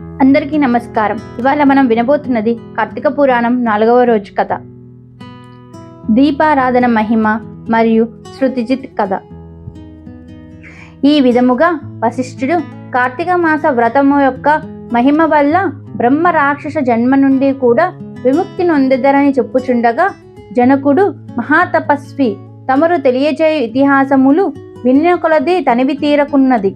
అందరికీ నమస్కారం. ఇవాళ మనం వినబోతున్నది కార్తీక పురాణం నాలుగవ రోజు కథ. దీపారాధన మహిమ మరియు శృతిజిత్ కథ. ఈ విధముగా వశిష్ఠుడు కార్తీక మాస వ్రతము యొక్క మహిమ వల్ల బ్రహ్మ రాక్షస జన్మ నుండి కూడా విముక్తి నొందెదరని చెప్పుచుండగా జనకుడు మహాతపస్వి తమరు తెలియజేయు ఇతిహాసములు విన్న కొలది తనివి తీరకున్నది.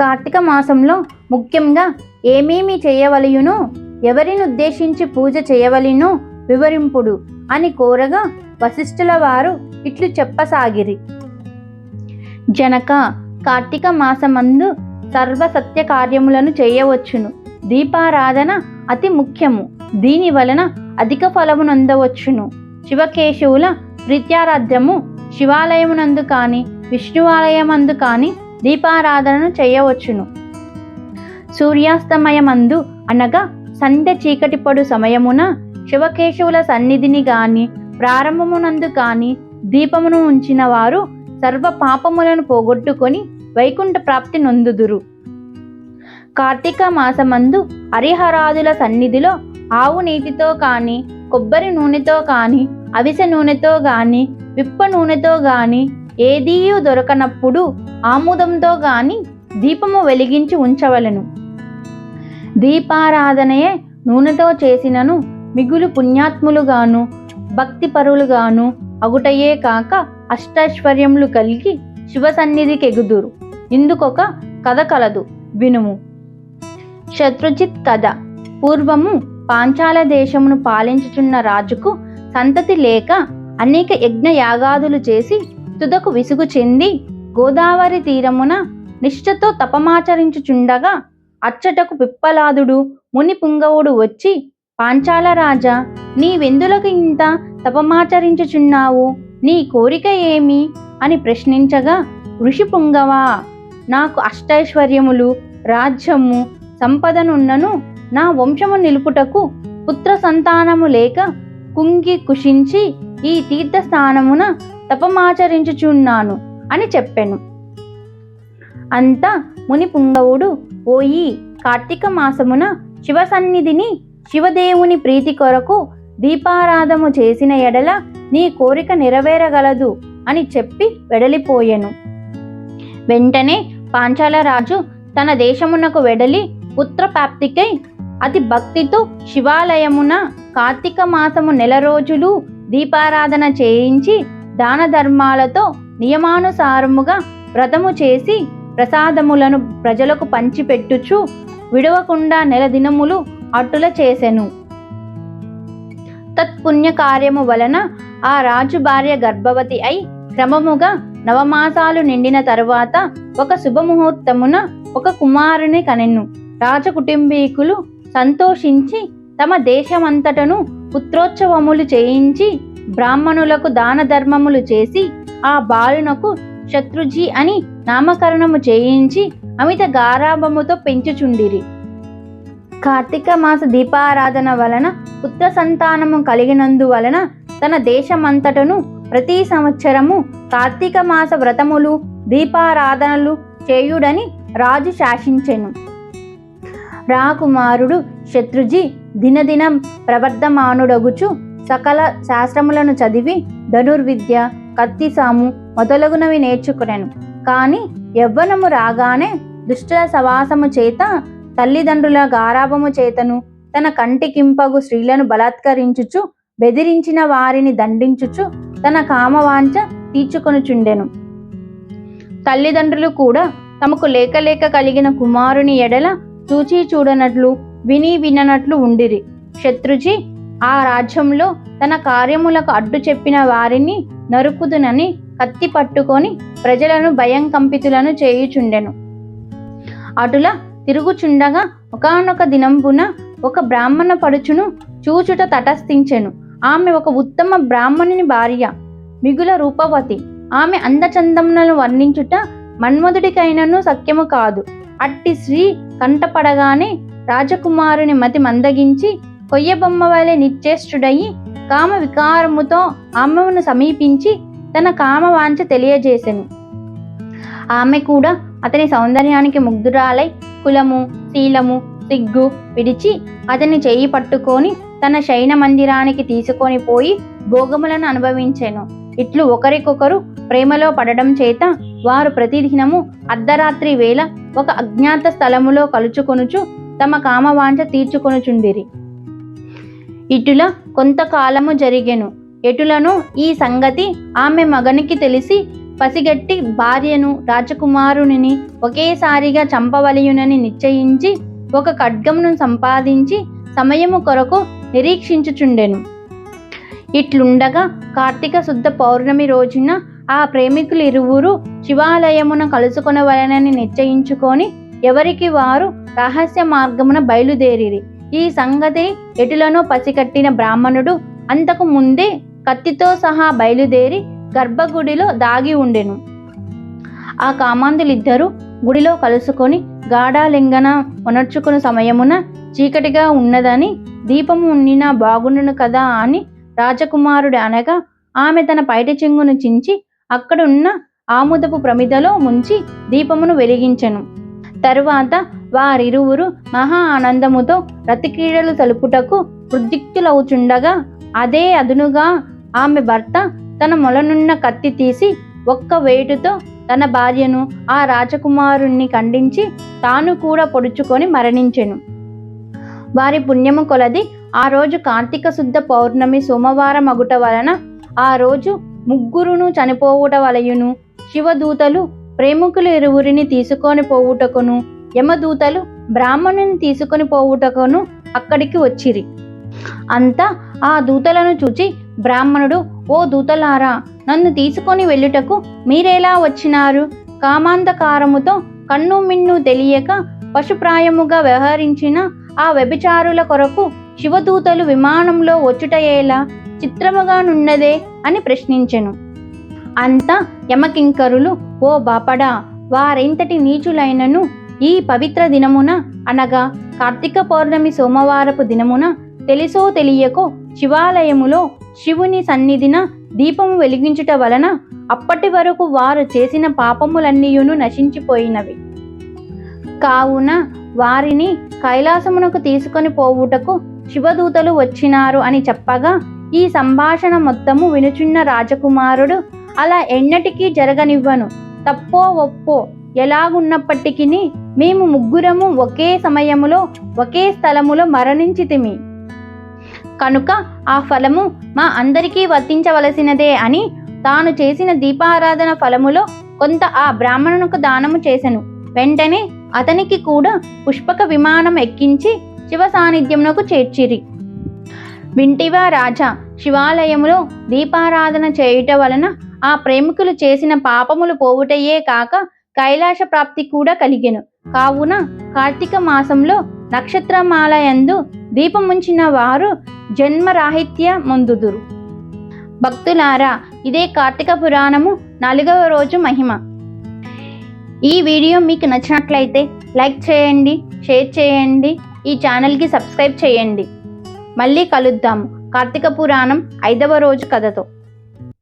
కార్తీక మాసంలో ముఖ్యంగా ఏమేమి చేయవలయునో? ఎవరిని ఉద్దేశించి పూజ చేయవలెనో? వివరింపుడు అని కోరగా వశిష్ఠుల వారు ఇట్లు చెప్పసాగిరి. జనక కార్తీక మాసమందు సర్వ సత్య కార్యములను చేయవచ్చును. దీపారాధన అతి ముఖ్యము. దీని వలన అధిక ఫలమునొందవచ్చును శివకేశవుల ప్రీత్యారాధ్యము శివాలయమునందు కానీ విష్ణువాలయమందు కానీ దీపారాధనను చేయవచ్చును. సూర్యాస్తమయమందు అనగా సంధ్య చీకటి పడు సమయమున శివకేశవుల సన్నిధిని గాని ప్రారంభమునందు కాని దీపమును ఉంచిన వారు సర్వ పాపములను పోగొట్టుకొని వైకుంఠ ప్రాప్తి నొందుదురు. కార్తీక మాసమందు హరిహరాదుల సన్నిధిలో ఆవు నీటితో కాని కొబ్బరి నూనెతో కాని అవిసె నూనెతో గాని విప్ప నూనెతో గాని ఏదీయూ దొరకనప్పుడు ఆముదంతో గాని దీపము వెలిగించి ఉంచవలెను. దీపారాధనయే నూనెతో చేసినను మిగులు పుణ్యాత్ములుగాను భక్తి పరులుగాను అగుటయే కాక అష్టైశ్వర్యములు కలిగి శివ సన్నిధికి ఎగుదురు ఇందుకొక కథ కలదు. వినుము. శత్రుజిత్ కథ. పూర్వము పాంచాల దేశమును పాలించుచున్న రాజుకు సంతతి లేక అనేక యజ్ఞ యాగాదులు చేసి తుదకు విసుగు చెంది గోదావరి తీరమున నిష్ఠతో తపమాచరించుచుండగా అచ్చటకు పిప్పలాదుడు ముని పుంగవుడు వచ్చి పాంచాల రాజా నీవెందులకు ఇంత తపమాచరించుచున్నావు? నీ కోరిక ఏమి అని ప్రశ్నించగా ఋషి పుంగవా నాకు అష్టైశ్వర్యములు రాజ్యము సంపదనున్నను నా వంశము నిలుపుటకు పుత్ర సంతానము లేక కుంగి కుషించి ఈ తీర్థస్థానమున తపమాచరించుచున్నాను అని చెప్పాను. అంతా ముని పుంగవుడు పోయి కార్తీక మాసమున శివ సన్నిధిని శివదేవుని ప్రీతి కొరకు దీపారాధము చేసిన ఎడల నీ కోరిక నెరవేరగలదు అని చెప్పి వెడలిపోయెను. వెంటనే పాంచాలరాజు తన దేశమునకు వెడలి పుత్రప్రాప్తికై అతి భక్తితో శివాలయమున కార్తీక మాసము నెల రోజులు దీపారాధన చేయించి దాన ధర్మాలతో నియమానుసారముగా వ్రతము చేసి ప్రసాదములను ప్రజలకు పంచిపెట్టుచు విడవకుండా నెల దినములు అట్టుల చేసెను. తత్పుణ్యకార్యము వలన ఆ రాజు భార్య గర్భవతి అయి క్రమముగా నవమాసాలు నిండిన తరువాత ఒక శుభముహూర్తమున ఒక కుమారుని కనెను. రాజ కుటుంబీకులు సంతోషించి తమ దేశమంతటను పుత్రోత్సవములు చేయించి బ్రాహ్మణులకు దాన ధర్మములు చేసి ఆ బాలునకు శత్రుజీ అని నామకరణము చేయించి అమిత గారాభముతో పెంచుచుండిరి. కార్తీక మాస దీపారాధన వలన పుత్ర సంతానము కలిగినందువలన తన దేశమంతటను ప్రతి సంవత్సరము కార్తీక మాస వ్రతములు దీపారాధనలు చేయుడని రాజు శాసించెను. రాకుమారుడు శత్రుజీ దినదినం ప్రవర్ధమానుడగుచు సకల శాస్త్రములను చదివి ధనుర్విద్య కత్తిసాము మొదలగునవి నేర్చుకునేను. కానీ యవ్వనము రాగానే దుష్టుల సవాసము చేత తల్లిదండ్రుల గారాభము చేతను తన కంటికింపగు స్త్రీలను బలాత్కరించుచు బెదిరించిన వారిని దండించుచు తన కామవాంఛ తీర్చుకొనుచుండెను. తల్లిదండ్రులు కూడా తమకు లేక లేక కలిగిన కుమారుని ఎడల చూచి చూడనట్లు విని విననట్లు ఉండిరి. శత్రుజీ ఆ రాజ్యంలో తన కార్యములకు అడ్డు చెప్పిన వారిని నరుకుదునని కత్తి పట్టుకొని ప్రజలను భయం కంపితులను చేయుచుండెను. అటుల తిరుగుచుండగా ఒకనొక దినంపున ఒక బ్రాహ్మణ పడుచును చూచుట తటస్థించెను. ఆమె ఒక ఉత్తమ బ్రాహ్మణుని భార్య మిగుల రూపవతి. ఆమె అందచందములను వర్ణించుట మన్మధుడికైనను సఖ్యము కాదు. అట్టి శ్రీ కంటపడగానే రాజకుమారుని మతి మందగించి కొయ్యబొమ్మ వలె నిశ్చేష్టుడయి కామ వికారముతో ఆమెను సమీపించి తన కామ వాంఛ తెలియజేసెను. ఆమె కూడా అతని సౌందర్యానికి ముగ్ధురాలై కులము శీలము సిగ్గు విడిచి అతని చెయ్యి పట్టుకొని తన శయన మందిరానికి తీసుకొని పోయి భోగములను అనుభవించెను. ఇట్లు ఒకరికొకరు ప్రేమలో పడడం చేత వారు ప్రతిదినము అర్ధరాత్రి వేళ ఒక అజ్ఞాత స్థలములో కలుచుకొనుచు తమ కామవాంఛ తీర్చుకొనుచుండిరి. ఇటుల కొంతకాలము జరిగెను. ఎటులను ఈ సంగతి ఆమె మగనికి తెలిసి పసిగట్టి భార్యను రాజకుమారునిని ఒకేసారిగా చంపవలయునని నిశ్చయించి ఒక ఖడ్గమును సంపాదించి సమయము కొరకు నిరీక్షించుచుండెను. ఇట్లుండగా కార్తీక శుద్ధ పౌర్ణమి రోజున ఆ ప్రేమికులు ఇరువురు శివాలయమున కలుసుకొనవలనని నిశ్చయించుకొని ఎవరికి వారు రహస్య మార్గమున బయలుదేరిరి. ఈ సంగతి ఎటులను పసికట్టిన బ్రాహ్మణుడు అంతకు ముందే కత్తితో సహా బయలుదేరి గర్భగుడిలో దాగి ఉండెను. ఆ కామాంధులిద్దరూ గుడిలో కలుసుకొని గాఢాలింగన ఉనర్చుకున్న సమయమున చీకటిగా ఉన్నదని దీపము ఉండినా బాగుండును కదా అని రాజకుమారుడు అనగా ఆమె తన పైట చెంగును చించి అక్కడున్న ఆముదపు ప్రమిదలో ముంచి దీపమును వెలిగించెను. తరువాత వారిరువురు మహా ఆనందముతో రతిక్రీడలు తలుపుటకు వృద్ధిక్తులవుచుండగా అదే అదునుగా ఆమె భర్త తన మొలనున్న కత్తి తీసి ఒక్క వేటుతో తన భార్యను ఆ రాజకుమారుణ్ణి ఖండించి తాను కూడా పొడుచుకొని మరణించెను. వారి పుణ్యము కొలది ఆ రోజు కార్తీక శుద్ధ పౌర్ణమి సోమవారం అగుట వలన ఆ రోజు ముగ్గురును చనిపోవుట వలయును శివదూతలు ప్రేమికులు ఇరువురిని తీసుకొని పోవుటకును యమదూతలు బ్రాహ్మణుని తీసుకొని పోవుటకును అక్కడికి వచ్చిరి. అంతా ఆ దూతలను చూచి బ్రాహ్మణుడు ఓ దూతలారా నన్ను తీసుకొని వెళ్ళుటకు మీరెలా వచ్చినారు? కామాంధకారముతో కన్ను మిన్ను తెలియక పశుప్రాయముగా వ్యవహరించిన ఆ వ్యభిచారుల కొరకు శివదూతలు విమానంలో వచ్చుటయేలా చిత్రముగా నున్నదే? అని ప్రశ్నించెను. అంతా యమకింకరులు ఓ బాపడా వారెంతటి నీచులైనను ఈ పవిత్ర దినమున అనగా కార్తీక పౌర్ణమి సోమవారపు దినమున తెలిసో తెలియకో శివాలయములో శివుని సన్నిధిన దీపము వెలిగించుట వలన అప్పటి వరకు వారు చేసిన పాపములన్నీయును నశించిపోయినవి. కావున వారిని కైలాసమునకు తీసుకొని పోవుటకు శివదూతలు వచ్చినారు అని చెప్పగా ఈ సంభాషణ మొత్తము వినుచున్న రాజకుమారుడు అలా ఎన్నటికీ జరగనివ్వను. తప్పో ఒప్పో ఎలాగున్నప్పటికీ మేము ముగ్గురము ఒకే సమయములో ఒకే స్థలములో మరణించితిమి. కనుక ఆ ఫలము మా అందరికీ వర్తించవలసినదే అని తాను చేసిన దీపారాధన ఫలములో కొంత ఆ బ్రాహ్మణునకు దానము చేసెను. వెంటనే అతనికి కూడా పుష్పక విమానం ఎక్కించి శివ సాన్నిధ్యమునకు చేర్చిరి. వింటివా రాజా శివాలయములో దీపారాధన చేయుట వలన ఆ ప్రేమికులు చేసిన పాపములు పోవుటయే కాక కైలాస ప్రాప్తి కూడా కలిగెను. కావున కార్తీక మాసంలో నక్షత్రమాలయందు దీపముంచిన వారు జన్మరాహిత్య ముందుదురు. భక్తులారా ఇదే కార్తీక పురాణము నాలుగవ రోజు మహిమ. ఈ వీడియో మీకు నచ్చినట్లయితే లైక్ చేయండి షేర్ చేయండి ఈ ఛానల్కి సబ్స్క్రైబ్ చేయండి. మళ్ళీ కలుద్దాము కార్తీక పురాణం ఐదవ రోజు కథతో.